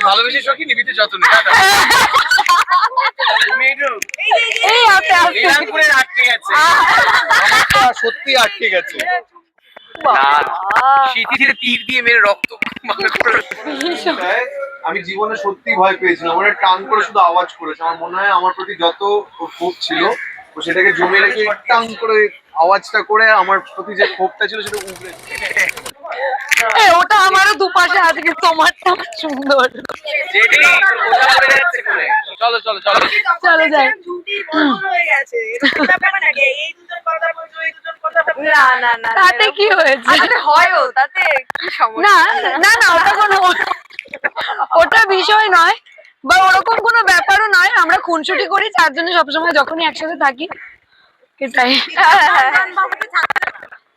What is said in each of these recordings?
ভালোবেসে সখী নিবিতে যত নেই তুমি একটু এই আপে আপে আটকে গেছে। সত্যি আটকে গেছে। না তীর দিয়ে মেরে রক্ত আমি জীবনে সত্যি ভয় পেয়েছিলাম। ওরা টান করে শুধু আওয়াজ করেছে। আমার মনে হয় আমার প্রতি যত ক্ষোভ ছিল ও সেটাকে জমিয়ে রেখে টান করে আওয়াজটা করে আমার প্রতি যে ক্ষোভটা ছিল সেটা উগড়ে এ, ওটা আমারও দুপাশে কিন্তু তোমারটা সুন্দর। চলো চলো চলো। চলো যাই। না না না তাতে কি হয়েছে? হয়ও তাতে কি সমস্যা? না না না ওটা কোনো ওটা বিষয় নয় বা ওরকম কোনো ব্যাপারও নয়। আমরা খুনসুটি করি চারজনে সবসময় যখনই একসাথে থাকি। এটাই।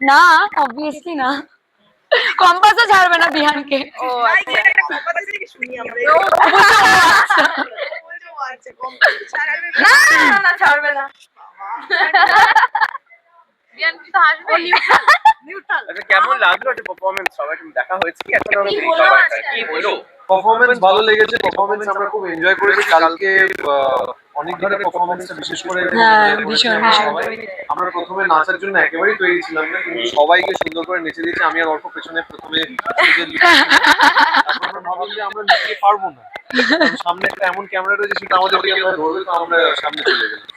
না। অবভিয়াসলি না। কম্পাসও ছাড়বে না বিহানকে। ও না। না না ছাড়বে না। বিয়ান কি তো হাসবে কেমন লাগল পারফরমেন্স সবাই দেখা হয়েছে কি? এখন পারফরমেন্স ভালো লেগেছে পারফরমেন্স আমরা খুব এনজয় করেছি। কালকে আহ, অনেক ধরনের পারফরমেন্সটা বিশেষ করে হ্যাঁ, আমরা প্রথমে নাচার জন্য একেবারেই তৈরি ছিলাম না কিন্তু সবাইকে সুন্দর করে নেচে দিয়েছি। আমি আর অল্প পেছনে প্রথমে আমরা ভাবলাম যে আমরা নিতে পারব না। সামনে একটা এমন ক্যামেরা রয়েছে সেটা আমাদের ধরবে তো আমরা সামনে চলে গেলাম।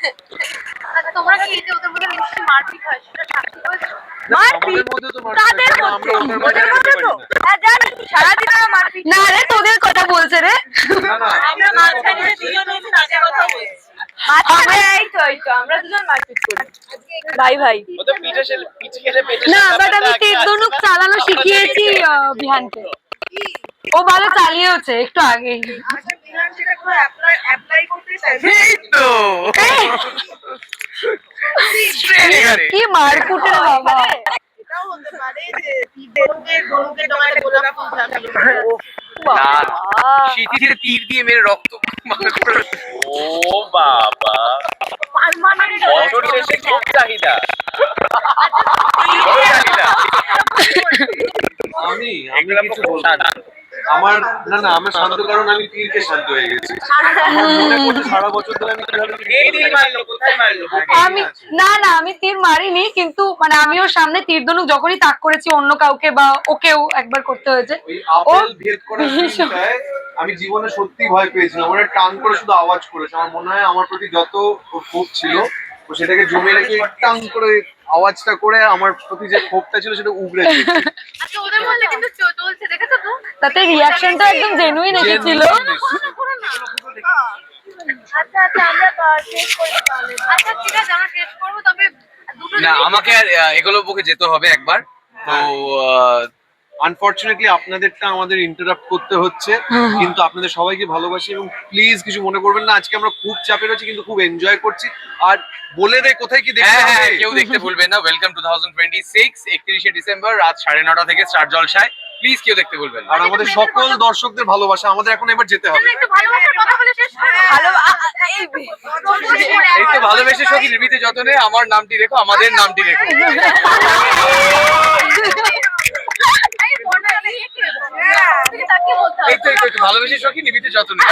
তোমরা কি যে ওদের মধ্যে নিশ্চয়ই মারপিট হয় সেটা সাক্ষী হয়েছো না, আমাদের মধ্যে তো মারপিট তাদের মধ্যে? ওদের মধ্যে ওদের মধ্যে যেতে তো পারি না। জানি। সারাদিন আমরা মারপিট না রে তোদের কথা বলছে রে। না, না, আমরা মাঝখানে দুজন হয়েছে তাদের কথা বলছি। মাঝখানে এই তো এই তো আমরা দুজন মারপিট করি। ভাই ভাই। না বাট আমি তীর ধনুক চালানো শিখিয়েছি বিহানকে। ও ভালো চালিয়েওছে একটু তো। এখানে। কি মারকুটে বাবা। তীর দিয়ে মেরে রক্ত ও বাবা। খুব চাহিদা। আমি আমি কিছু বলব। আমার না না আমার শান্ত কারণ আমি তীরকে শান্ত হয়ে গেছি। আমার সারা বছর ধরে আমি কীভাবে মারলো কোথায় মারলো? আমি না না আমি তীর মারিনি কিন্তু মানে আমিও সামনে তীর ধনুক যখনই তাক করেছি অন্য কাউকে বা ওকেও একবার করতে হয়েছে। ওই আপেল ভেদ করার আমি জীবনে সত্যি ভয় পেয়েছিলাম। ওরা টান করে শুধু আওয়াজ করেছে। আমার মনে হয় আমার প্রতি যত ক্ষোভ ছিল ও সেটাকে জমিয়ে রেখে টান করে আওয়াজটা করে আমার প্রতি যে ক্ষোভটা ছিল সেটা উগড়ে গেছে আচ্ছা ওদের মধ্যে কিন্তু চলছে দেখেছ তো? তাতে রিয়াকশনটা একদম জেনুইন এসেছিল আচ্ছা আচ্ছা আমরা শেষ করি তাহলে আচ্ছা ঠিক আছে আমরা শেষ করব তবে না আমাকে এগুলো বুকে যেতে হবে একবার। তো আহ, আনফরচুনেটলি আপনাদেরটা আমাদের ইন্টারাপ্ট করতে হচ্ছে। কিন্তু আপনাদের সবাইকে ভালোবাসি এবং প্লিজ কিছু মনে করবেন না। আজকে আমরা খুব চাপে রয়েছি কিন্তু খুব এনজয় করছি। আর বলে দেয় কোথায় কি দেখতে হ্যাঁ হ্যাঁ হবে কেউ দেখতে ভুলবেন না। Welcome two thousand twenty six একত্রিশে ডিসেম্বর রাত সাড়ে নটা থেকে স্টার জলসায়। প্লিজ কেউ দেখতে ভুলবেন না। আর আমাদের সকল দর্শকদের ভালোবাসা আমাদের এখন এবার যেতে হবে। একটু ভালোবাসার কথা বলে শেষ করব ভালো এই এই তো ভালোবেসে সখী নির্মিতে যতনে আমার নামটি রেখো আমাদের নামটি রেখো এই তো এই তো ভালোবেসে সখী যতনে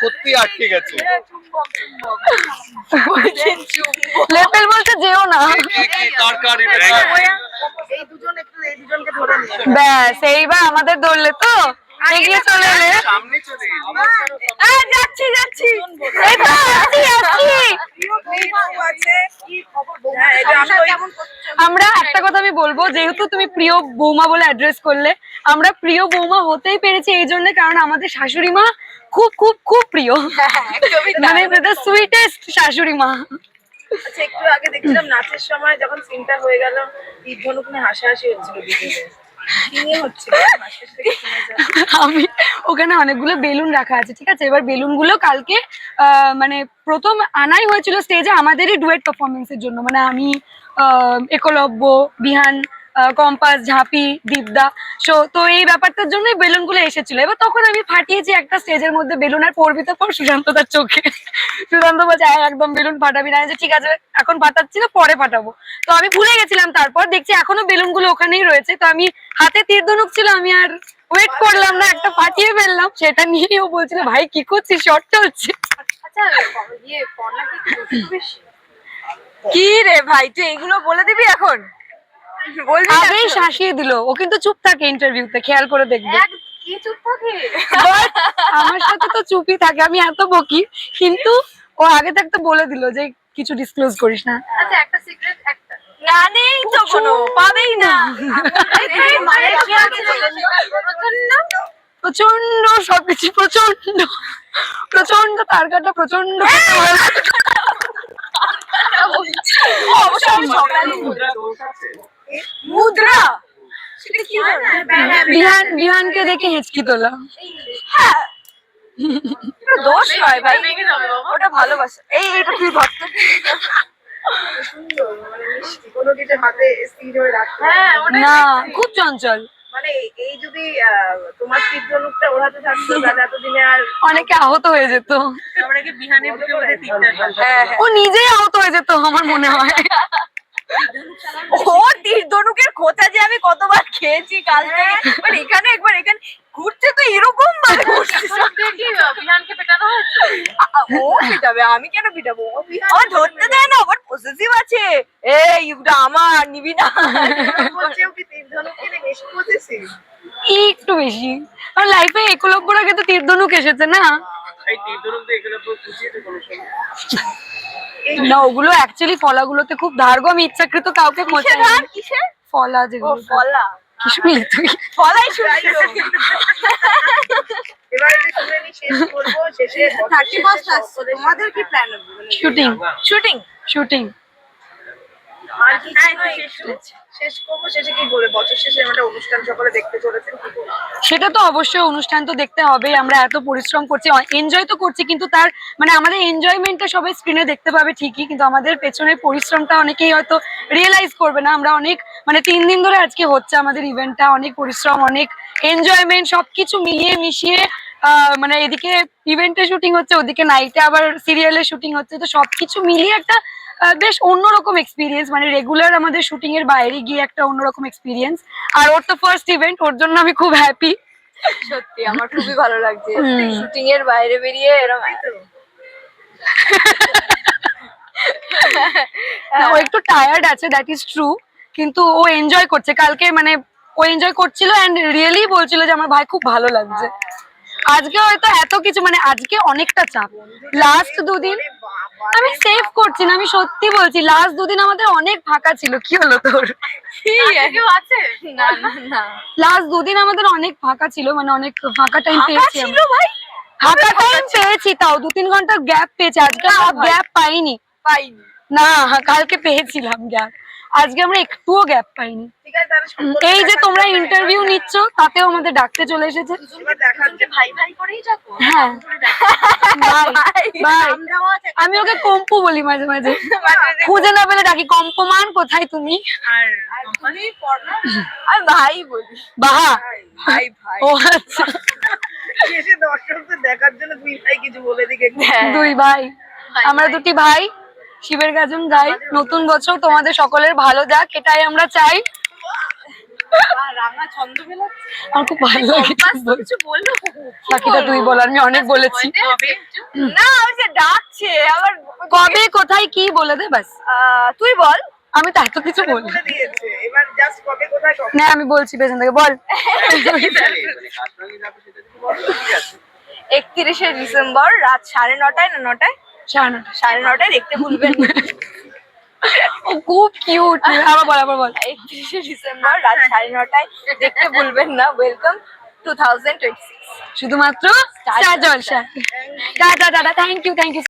সত্যি আটকে গেছে। বলতে যেও না। ব্যাস এইবার আমাদের দৌড়লে তো? এগিয়ে চলে এলে? সামনে চলে যাচ্ছি যাচ্ছি। এই তো আমরা একটা কথা আমি বলব যেহেতু তুমি প্রিয় বৌমা বলে অ্যাড্রেস করলে আমরা প্রিয় বৌমা হতেই পেরেছি এই জন্য কারণ আমাদের শাশুড়ি মা খুব খুব খুব প্রিয়। মানে সুইটেস্ট শাশুড়ি মা আচ্ছা একটু আগে দেখছিলাম নাচের সময় যখন সিনটা হয়ে গেল ঈদ ধনুক হাসাহাসি হচ্ছিল আমি ওখানে অনেকগুলো বেলুন রাখা আছে, ঠিক আছে? এবার বেলুনগুলো কালকে মানে প্রথম আনাই হয়েছিল স্টেজে আমাদেরই ডুয়েট পারফরমেন্সের জন্য। মানে আমি একলব্য, বিহান কম্পাস ঝাঁপি দীপদা সো তো এই ব্যাপারটার জন্যই বেলুনগুলো এসেছিল। এবার তখন আমি ফাটিয়েছি একটা স্টেজের মধ্যে বেলুন আর পড়বি তো পর সুশান্ত তার চোখে। সুশান্ত বলছে "আয়, একদম বেলুন ফাটাবি না। বলছি, ঠিক আছে এখন ফাটাচ্ছি না পরে ফাটাবো। তো আমি ভুলে গেছিলাম তারপর দেখছি এখনও বেলুনগুলো ওখানেই রয়েছে। তো আমি হাতে তীর ধনুক ছিল আমি আর ওয়েট করলাম না একটা ফাটিয়ে ফেললাম। সেটা নিয়েও বলছিল ভাই কি করছিস? শর্ট চলছে। আচ্ছা ইয়ে কি রে ভাই তুই এগুলো বলে দিবি এখন? না শাসিয়ে দিল ও কিন্তু চুপ থাকে ইন্টারভিউতে খেয়াল করে দেখবে আমার সাথে তো চুপই থাকে আমি এত বকি কিন্তু ও আগে থাকতে বলে দিল যে কিছু ডিসক্লোজ করিস না আচ্ছা একটা সিক্রেট একটা না নেই তো কোনো পাবেই না মানে প্রচণ্ড সবকিছু প্রচণ্ড প্রচণ্ড তার কাটা প্রচণ্ড মুদ্রা? সেটা কি বিহান বিহানকে দেখে হেঁচকি তোলা। দোষ হয় ভাই। ভেঙে যাবে বাবা ওটা ভালোবাসা। এই এটা তুই ধর তো। কোনো কিছু হাতে স্থির হয়ে রাখতে হয়। হ্যাঁ ওটা না খুব চঞ্চল। মানে এই যদি আহ, তোমার তীর্ধনুকটা ওর হাতে থাকতো তাহলে এতদিনে আর অনেকে আহত হয়ে যেত। হ্যাঁ হ্যাঁ ও নিজেই আহত হয়ে যেত আমার মনে হয়। ও তীর ধনুকের খোঁচা যে আমি কতবার খেয়েছি কাল থেকে। মানে এখানে একবার এখানে। ঘুরছে তো এরকম ভাবে ঘুরছে বিহানকে পেটানো হয়েছে? আ- আ, ও পিটাবে আমি কেন পিটাবো? ও আমার ধরতে দেয় না আবার পসেসিভ আছে। এই ইউটা আমার নিবি না। বলছেও কি তীর্ধনুক বেশি বুঝেছি একটু বেশি। আর লাইফে একলব্যরা কিন্তু তীর্ধনুক এসেছে না? এই তীর্ধনুক তো এখানে তো কোনো সময়। না ওগুলো অ্যাকচুয়ালি ফলাগুলোতে খুব ধার গো আমি ইচ্ছাকৃত কাউকে খোঁচাই কিসের? ফলা যেগুলো। ফলা। কি শুনলি তুই? ফলাই শুনছি এবার এটা শুনে নি শেষ করব শেষে থার্টি ফার্স্ট আসছে। তোমাদের কি প্ল্যান শুটিং শুটিং শুটিং শেষ শেষ করব শেষে কি বলে বছর শেষে আমরা অনুষ্ঠান সকলে দেখতে চলেছেন কি বলব? সেটা তো অবশ্যই অনুষ্ঠান তো দেখতে হবেই, আমরা এত পরিশ্রম করছি এনজয় তো করছি, কিন্তু তার মানে আমাদের এনজয়মেন্টটা সবাই স্ক্রিনে দেখতে পাবে ঠিকই, কিন্তু আমাদের পেছনের পরিশ্রমটা অনেকেই হয়তো রিয়েলাইজ করবে না। আমরা অনেক মানে তিন দিন ধরে আজকে হচ্ছে আমাদের ইভেন্টটা অনেক পরিশ্রম, অনেক এনজয়মেন্ট সবকিছু মিলিয়ে মিশিয়ে মানে এদিকে ইভেন্টে শুটিং হচ্ছে, ওদিকে নাইটে আবার সিরিয়ালের শুটিং হচ্ছে, তো সবকিছু মিলিয়ে একটা বেশ অন্যরকম এক্সপিরিয়েন্স মানে রেগুলার আমাদের শুটিং এর বাইরে গিয়ে একটা অন্যরকম এক্সপিরিয়েন্স আর ওর তো ফার্স্ট ইভেন্ট ওর জন্য আমি খুব হ্যাপি সত্যি আমার খুবই ভালো লাগছে। শুটিং এর বাইরে বেরিয়ে এরকম ও একটু টায়ার্ড আছে দ্যাট ইজ ট্রু কিন্তু ও এনজয় করছে। কালকে মানে ও এনজয় করছিল এন্ড রিয়েলি বলছিল যে আমার ভাই খুব ভালো লাগছে। আজকে হয়তো এত কিছু মানে আজকে অনেকটা চাপ। লাস্ট দুদিন আমি সেভ করছি না আমি সত্যি বলছি লাস্ট দুদিন আমাদের অনেক ফাঁকা ছিল কি হলো তোর? আছে? না না না। লাস্ট দুদিন আমাদের অনেক ফাঁকা ছিল মানে অনেক ফাঁকা টাইম পেয়েছি ছিল ভাই? ফাঁকা টাইম পেয়েছি তাও দু তিন ঘণ্টা গ্যাপ পেয়েছি আজকে। গ্যাপ পাইনি। পাইনি। না কালকে পেয়েছিলাম গ্যাপ আজকে আমরা একটুও গ্যাপ পাইনি। এই যে তোমরা ইন্টারভিউ নিচ্ছ তাতেও আমাদের ডাকতে চলে এসেছে। এবার দেখার জন্য ভাই ভাই করেই যাব। হ্যাঁ। আমি ওকে কম্পু বলি মাঝে মাঝে। খুঁজে না পেলে ডাকি কম্পমান কোথায় তুমি? আর ভাই বলি। বাহা। ভাই ভাই। ও আচ্ছা। দেখার জন্য দুই ভাই কিছু বলে দিকে। হ্যাঁ। দুই ভাই। আমরা দুটি ভাই। শিবের গাজন গাই। নতুন বছর তোমাদের সকলের ভালো যাক এটাই আমরা চাই। রাঙা ছন্দ বেলাচ্ছে আমার খুব ভালো লাগে বাকিটা তুই বল আমি অনেক বলেছি। না ডাকছে আবার কবে কোথায় কি বলে দে বাস তুই বল। আমি তো এত কিছু বলি। না আমি বলছি পেছন থেকে বল। একত্রিশে ডিসেম্বর রাত সাড়ে নটায় না নটায়? সাড়ে নটা সাড়ে নটায় দেখতে ভুলবেন না। ও খুব কিউট আবার বল আবার বল। একত্রিশে ডিসেম্বর রাত সাড়ে নটায় দেখতে ভুলবেন না। Welcome two thousand twenty six শুধুমাত্র star Jalsha tata tata thank you thank you